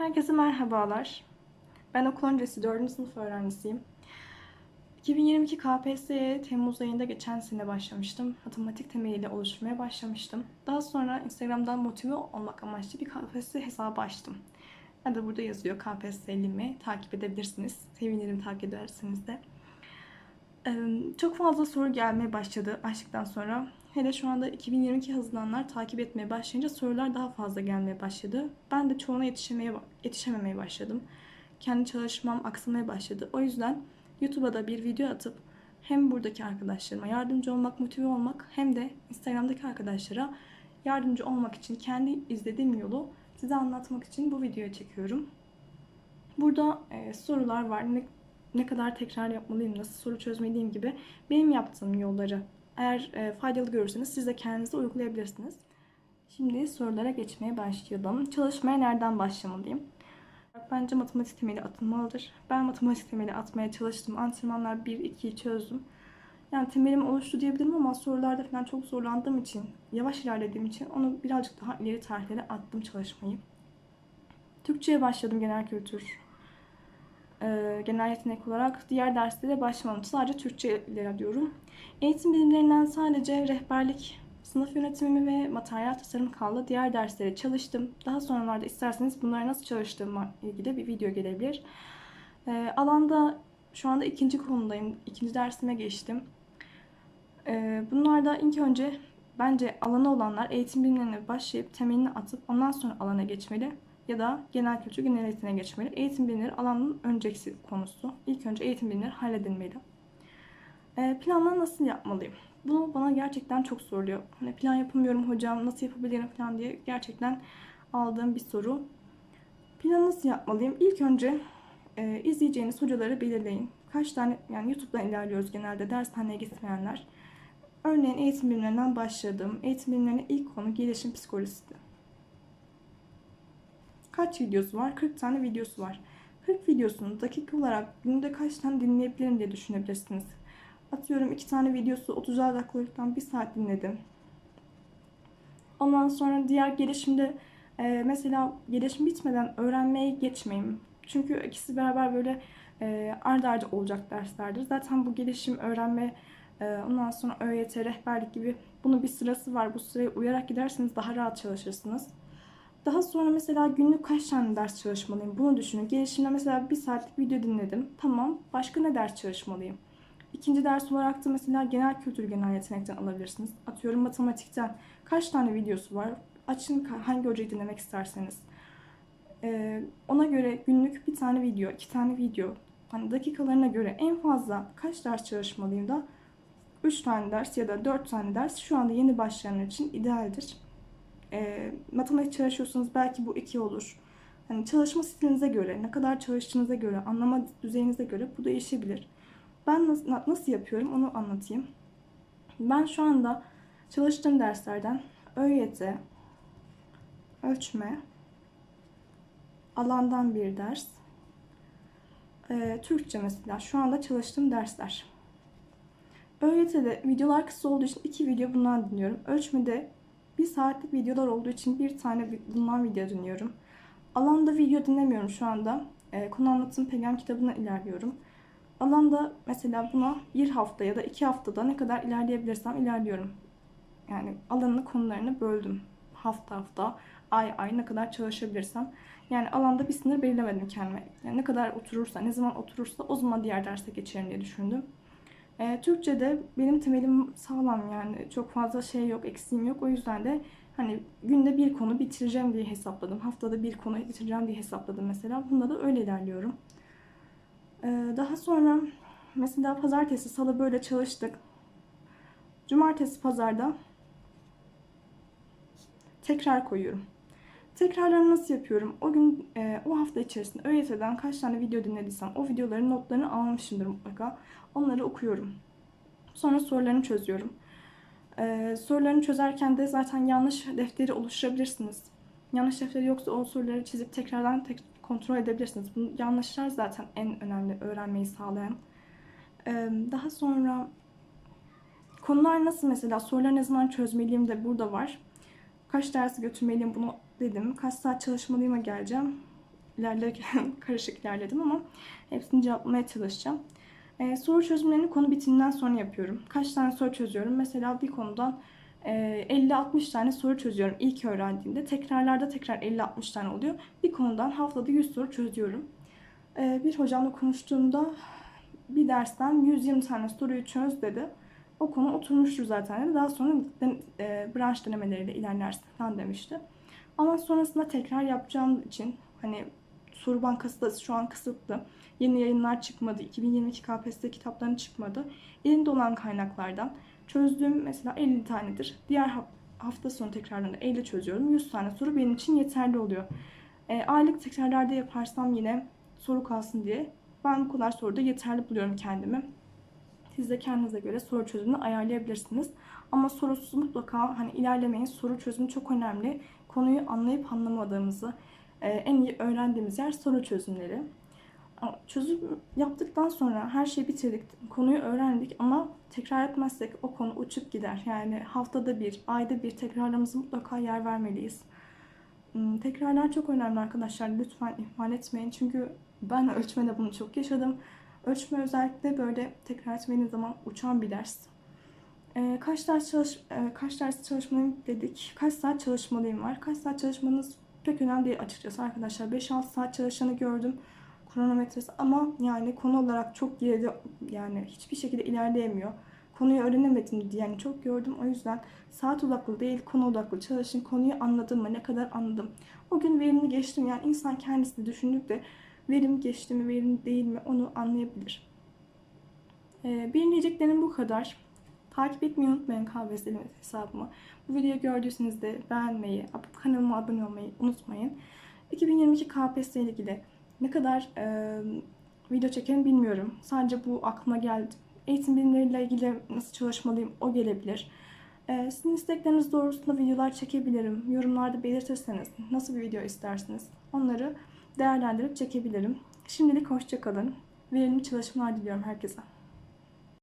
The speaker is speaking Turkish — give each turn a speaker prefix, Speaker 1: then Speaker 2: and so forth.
Speaker 1: Herkese merhabalar. Ben okul öncesi 4. sınıf öğrencisiyim. 2022 KPSS'ye Temmuz ayında geçen sene başlamıştım. Matematik temeliyle oluşturmaya başlamıştım. Daha sonra Instagram'dan motive olmak amaçlı bir KPSS hesabı açtım. Ben de burada yazıyor KPSS'limi takip edebilirsiniz. Sevinirim takip ederseniz de. Çok fazla soru gelmeye başladı açtıktan sonra. Hele şu anda 2022 hazırlananlar takip etmeye başlayınca sorular daha fazla gelmeye başladı. Ben de çoğuna yetişemeye, yetişememeye başladım. Kendi çalışmam aksamaya başladı. O yüzden YouTube'a da bir video atıp hem buradaki arkadaşlarıma yardımcı olmak, motive olmak hem de Instagram'daki arkadaşlara yardımcı olmak için kendi izlediğim yolu size anlatmak için bu videoyu çekiyorum. Burada e, sorular var. Ne, ne kadar tekrar yapmalıyım, nasıl soru çözmeliyim gibi benim yaptığım yolları eğer e, faydalı görürseniz siz de kendinize uygulayabilirsiniz. Şimdi sorulara geçmeye başlayalım. Çalışmaya nereden başlamalıyım? Bence matematik temeli atılmalıdır. Ben matematik temeli atmaya çalıştım. Antrenmanlar 1-2'yi çözdüm. Yani temelim oluştu diyebilirim ama sorularda falan çok zorlandığım için, yavaş ilerlediğim için onu birazcık daha ileri tarihlere attım çalışmayı. Türkçe'ye başladım genel kültür. Ee, genel yetenek olarak diğer derslere başlamadım. Sadece Türkçe ilerliyorum. Eğitim bilimlerinden sadece rehberlik, sınıf yönetimi ve materyal tasarım kaldı. Diğer derslere çalıştım. Daha sonralarda isterseniz bunları nasıl çalıştığımla ilgili bir video gelebilir. Ee, alanda şu anda ikinci konudayım. İkinci dersime geçtim. Ee, bunlarda ilk önce bence alanı olanlar eğitim bilimlerine başlayıp temelini atıp ondan sonra alana geçmeli ya da genel kültür genel geçmeli. Eğitim bilimleri alanın önceki konusu. İlk önce eğitim bilimleri halledilmeli. E, planları nasıl yapmalıyım? Bunu bana gerçekten çok soruluyor. Hani plan yapamıyorum hocam, nasıl yapabilirim falan diye gerçekten aldığım bir soru. Planı nasıl yapmalıyım? İlk önce e, izleyeceğiniz hocaları belirleyin. Kaç tane, yani YouTube'dan ilerliyoruz genelde dershaneye gitmeyenler. Örneğin eğitim bilimlerinden başladım. Eğitim bilimlerinin ilk konu gelişim psikolojisi. Kaç videosu var? 40 tane videosu var. 40 videosunu dakika olarak günde kaç tane dinleyebilirim diye düşünebilirsiniz. Atıyorum 2 tane videosu 30 dakikalıktan 1 saat dinledim. Ondan sonra diğer gelişimde e, mesela gelişim bitmeden öğrenmeye geçmeyin. Çünkü ikisi beraber böyle e, ardı ardı olacak derslerdir. Zaten bu gelişim, öğrenme, e, ondan sonra ÖYT, rehberlik gibi bunun bir sırası var. Bu sıraya uyarak giderseniz daha rahat çalışırsınız. Daha sonra mesela günlük kaç tane ders çalışmalıyım bunu düşünün. Gelişimde mesela bir saatlik video dinledim. Tamam başka ne ders çalışmalıyım? İkinci ders olarak da mesela genel kültür genel yetenekten alabilirsiniz. Atıyorum matematikten kaç tane videosu var? Açın hangi hocayı dinlemek isterseniz. Ee, ona göre günlük bir tane video, iki tane video. Hani dakikalarına göre en fazla kaç ders çalışmalıyım da 3 tane ders ya da 4 tane ders şu anda yeni başlayanlar için idealdir. E, matematik çalışıyorsanız belki bu 2 olur. Hani çalışma stilinize göre, ne kadar çalıştığınıza göre, anlama düzeyinize göre bu değişebilir. Ben nasıl, nasıl yapıyorum onu anlatayım. Ben şu anda çalıştığım derslerden ÖYT, ölçme, alandan bir ders, e, Türkçe mesela şu anda çalıştığım dersler. ÖYT'de videolar kısa olduğu için iki video bundan dinliyorum. Ölçmede bir saatlik videolar olduğu için bir tane bundan video dinliyorum. Alanda video dinlemiyorum şu anda. E, konu anlatım pegam kitabına ilerliyorum. Alanda mesela buna bir hafta ya da iki haftada ne kadar ilerleyebilirsem ilerliyorum. Yani alanını konularını böldüm. Hafta hafta, ay ay ne kadar çalışabilirsem. Yani alanda bir sınır belirlemedim kendime. Yani ne kadar oturursa, ne zaman oturursa o zaman diğer derse geçerim diye düşündüm. E, Türkçe'de benim temelim sağlam yani çok fazla şey yok, eksiğim yok. O yüzden de hani günde bir konu bitireceğim diye hesapladım. Haftada bir konu bitireceğim diye hesapladım mesela. Bunda da öyle ilerliyorum. E, daha sonra mesela pazartesi, salı böyle çalıştık. Cumartesi, pazarda tekrar koyuyorum. Tekrarlarını nasıl yapıyorum? O gün, e, o hafta içerisinde ÖYT'den kaç tane video dinlediysem o videoların notlarını almışımdır mutlaka. Onları okuyorum. Sonra sorularını çözüyorum. E, sorularını çözerken de zaten yanlış defteri oluşturabilirsiniz. Yanlış defteri yoksa o soruları çizip tekrardan tek kontrol edebilirsiniz. Bu yanlışlar zaten en önemli öğrenmeyi sağlayan. E, daha sonra konular nasıl mesela soruları ne zaman çözmeliyim de burada var. Kaç dersi götürmeliyim bunu dedim. Kaç saat çalışmalıyıma geleceğim. ilerlerken karışık ilerledim ama hepsini cevaplamaya çalışacağım. Ee, soru çözümlerini konu bitiminden sonra yapıyorum. Kaç tane soru çözüyorum? Mesela bir konudan e, 50-60 tane soru çözüyorum ilk öğrendiğimde. Tekrarlarda tekrar 50-60 tane oluyor. Bir konudan haftada 100 soru çözüyorum. Ee, bir hocamla konuştuğumda bir dersten 120 tane soruyu çöz dedi. O konu oturmuştur zaten dedi. Daha sonra e, branş denemeleriyle ilerlersin falan demişti. Ama sonrasında tekrar yapacağım için hani soru bankası da şu an kısıtlı. Yeni yayınlar çıkmadı. 2022 KPSS kitapları çıkmadı. Elimde olan kaynaklardan çözdüğüm mesela 50 tanedir. Diğer haf- hafta sonu tekrarlarında 50 çözüyorum. 100 tane soru benim için yeterli oluyor. E, aylık tekrarlarda yaparsam yine soru kalsın diye ben bu kadar soruda yeterli buluyorum kendimi. Siz de kendinize göre soru çözümünü ayarlayabilirsiniz. Ama sorusuz mutlaka hani ilerlemeyin. Soru çözümü çok önemli. Konuyu anlayıp anlamadığımızı e, en iyi öğrendiğimiz yer soru çözümleri. Çözüm yaptıktan sonra her şeyi bitirdik, konuyu öğrendik ama tekrar etmezsek o konu uçup gider. Yani haftada bir, ayda bir tekrarlarımıza mutlaka yer vermeliyiz. Hmm, Tekrarlar çok önemli arkadaşlar. Lütfen ihmal etmeyin. Çünkü ben ölçmede bunu çok yaşadım. Ölçme özellikle böyle tekrar etmediğiniz zaman uçan bir ders. Ee, kaç ders çalış e, kaç ders çalışmalıyım dedik. Kaç saat çalışmalıyım var. Kaç saat çalışmanız pek önemli değil açıkçası arkadaşlar. 5-6 saat çalışanı gördüm kronometresi ama yani konu olarak çok geride yani hiçbir şekilde ilerleyemiyor. Konuyu öğrenemedim diye yani çok gördüm. O yüzden saat odaklı değil konu odaklı çalışın. Konuyu anladım mı? Ne kadar anladım? O gün verimli geçtim. Yani insan kendisi de düşündükçe verim geçti mi, verim değil mi onu anlayabilir. Ee, benim diyeceklerim bu kadar. Takip etmeyi unutmayın KBS'li hesabımı. Bu videoyu gördüyseniz de beğenmeyi, kanalıma abone olmayı unutmayın. 2022 KPSS ile ilgili ne kadar e, video çekerim bilmiyorum. Sadece bu aklıma geldi. Eğitim bilimleriyle ilgili nasıl çalışmalıyım o gelebilir. E, sizin istekleriniz doğrultusunda videolar çekebilirim. Yorumlarda belirtirseniz nasıl bir video istersiniz onları değerlendirip çekebilirim. Şimdilik hoşçakalın. Verimli çalışmalar diliyorum herkese.